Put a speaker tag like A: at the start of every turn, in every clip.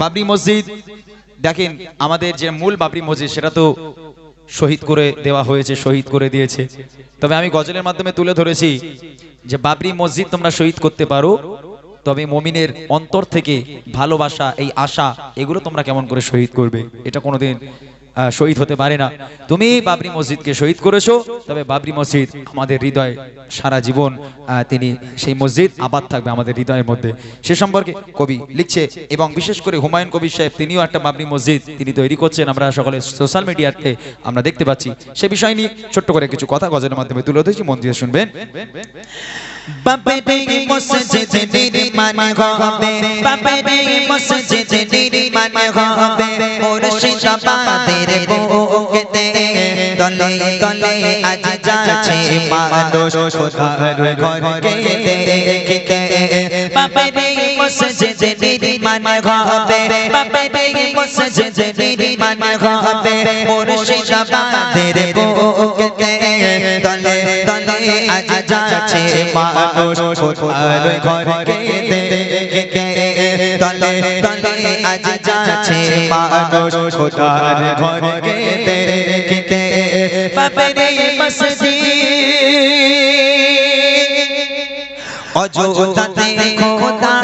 A: বাবরি মসজিদ, দেখেন আমাদের যে মূল বাবরি মসজিদ, সেটা তো শহীদ করে দেওয়া হয়েছে, শহীদ করে দিয়েছে। তবে আমি গজলের মাধ্যমে তুলে ধরেছি যে বাবরি মসজিদ তোমরা শহীদ করতে পারো, তবে মমিনের অন্তর থেকে ভালোবাসা, এই আশা, এগুলো তোমরা কেমন করে শহীদ করবে, এটা কোনোদিন শহীদ হতে পারে না। তুমি বাবরি মসজিদকে শহীদ করেছ, তবে বাবরি মসজিদ আমাদের হৃদয় সারা জীবন তিনি সেই মসজিদ আবাদ থাকবে আমাদের হৃদয়ের মধ্যে। সে সম্পর্কে কবি লিখছে, এবং বিশেষ করে হুমায়ুন কবির সাহেব, তিনিও একটা বাবরি মসজিদ তিনি তৈরি করছেন। আমরা সকলে সোশ্যাল মিডিয়াতে আমরা দেখতে পাচ্ছি। সে বিষয় নিয়ে ছোট্ট করে কিছু কথা গজলের মাধ্যমে তুলে ধরেছি। মন দিয়ে শুনবেন।
B: বাপেরে মুর্শিদাবাদের বুকেতে তলে তলে আজ যাচ্ছে মানুষ খোদার ঘরকে দেখতে বাপেরে মসজিদ নির্মাণ হবে বাপেরে মসজিদ নির্মাণ হবে মুর্শিদাবাদের বুকেতে তলে তলে আজ যাচ্ছে মানুষ খোদার ঘরকে দেখতে তলে তলে আজ যাচ্ছে মানুষ খোদার ঘরকে দেখতে বাপরে মসজিদ অযোধ্যাতে খোদা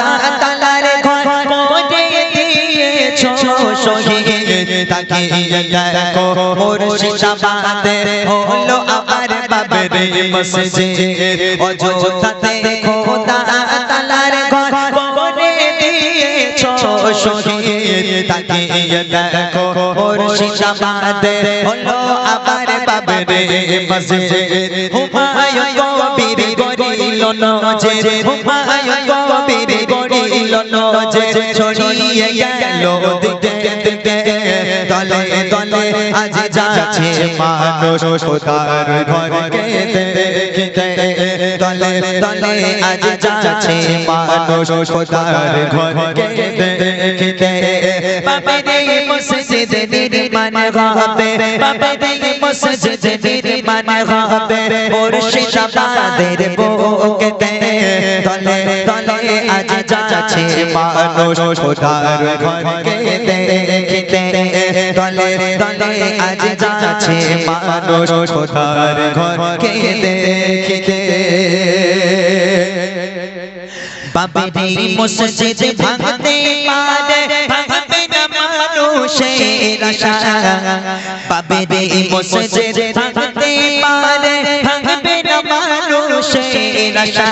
B: তালার ঘর হলো আমার বাবারে মসজিদ অযোধ্যাতে খোদা দিয়েছ শহীদ তাকে দেখো মুর্শিদাবাদের হলো আমার বাবারে মসজিদ হুমায়ুন কবির গরিল নজে হুমায়ুন কবির গরিল নজে ছড়িয়ে গেল দিকে দিকে তলে তলে আজ যাচ্ছে মানুষ দেখতে তলে তলে আজ যাচ্ছে মানুষ খোদার ঘরকে দেখতে বাপরে মসজিদ নির্মাণ হবে বাপরে মসজিদ নির্মাণ হবে মুর্শিদাবাদের বুকেতে তলে তলে আজ যাচ্ছে মানুষ খোদার ঘরকে দেখতে তলে তলে আজ যাচ্ছে মানুষ খোদার ঘরকে দেখতে বাবারি মসজিদ ভাঙতে পারে ভাঙবে না মানুষের আশা। বাবারি মসজিদ ভাঙতে পারে ভাঙবে না মানুষের আশা।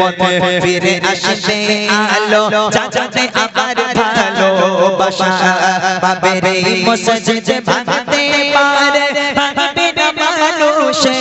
B: পথে ফিরে আসবে আলো যাতে আবার ভালোবাসা বাবারি মসজিদ ভাঙতে পারে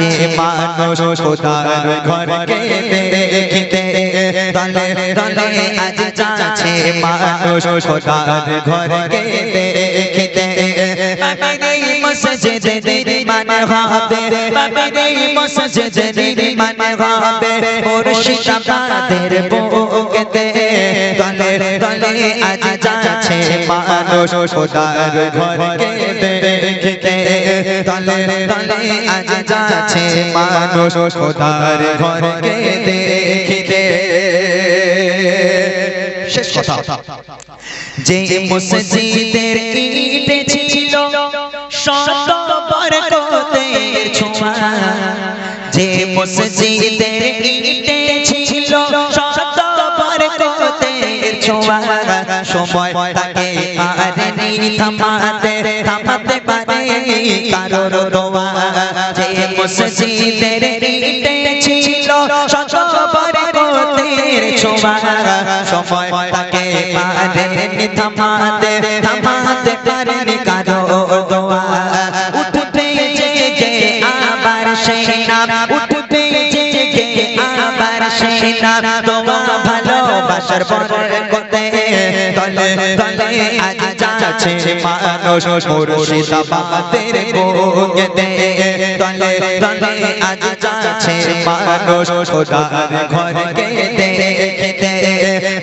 B: যাচ্ছে মানুষ খোদার ঘরকে দেখতে তলে তলে আজ যাচ্ছে মানুষ খোদার ঘরকে দেখতে মসজিদ তলে তলে আজ যাচ্ছে মানুষ খোদার ঘরকে দেখতে তলে তলে আজ মানুষ খোদার ঘরকে দেখতে যে মসজিদের ইটে ছিল যে মসজিদের ইটে ছিল সময় তাকে পারেনি থামাতে পারে কারোর দোয়া যে মসজিদের ইটে ছিল শত বরকতের ছোঁয়া। সময় তাকে পারেনি থামাতে থামাতে পারেনি কারোর দোয়া। উঠবে জেগে আবার সেই নাম উঠবে জেগে আবার সেই নাম। তোমা ভালোবাসার বরকতে তলে তলে আজ যাচ্ছে মানুষ মুর্শিদাবাদের বুকেতে তলে তলে আজ যাচ্ছে মানুষ খোদার ঘরকে দেখতে।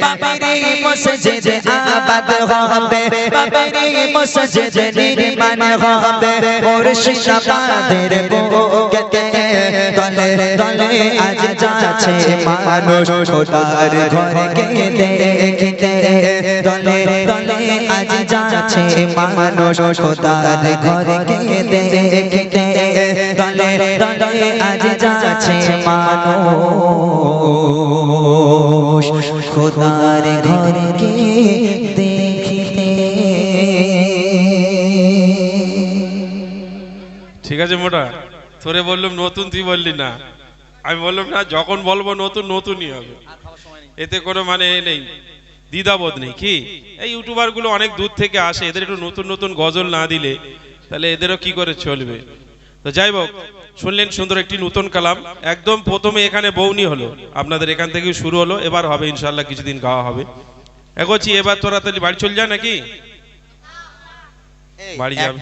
B: বাবারে মসজিদে আবাদ হবে বাবারে মসজিদে নির্মাণ হবে। মুর্শিদাবাদের বুকেতে তলে তলে আজ যাচ্ছে মানুষ খোদার ঘরকে দেখতে তলে তলে আজ যাচ্ছে মানুষ খোদার ঘরকে দেখতে তলে তলে আজ যাচ্ছে মানুষ খোদার ঘরকে দেখতে
C: ঠিক আছে মোটা তোরে বললাম নতুন তুই বললি না। আমি বললাম না যখন বলব নতুন নতুনই হবে। এতে কোনো মানে নেই। দ্বিধাবোধ নেই। কি? এই ইউটিউবারগুলো অনেক দূর থেকে আসে এদের একটু নতুন নতুন গজল না দিলে তাহলে এদেরও কি করে চলবে? তো যাই হোক শুনলেন সুন্দর একটি নতুন কালাম। একদম প্রথমে এখানে বৌনি হলো। আপনাদের এখান থেকে শুরু হলো। এবার হবে ইনশাল্লাহ কিছুদিন গাওয়া হবে। এগোচ্ছি এবার তোরা তাহলে বাড়ি চল যা নাকি? বাড়ি যাবে?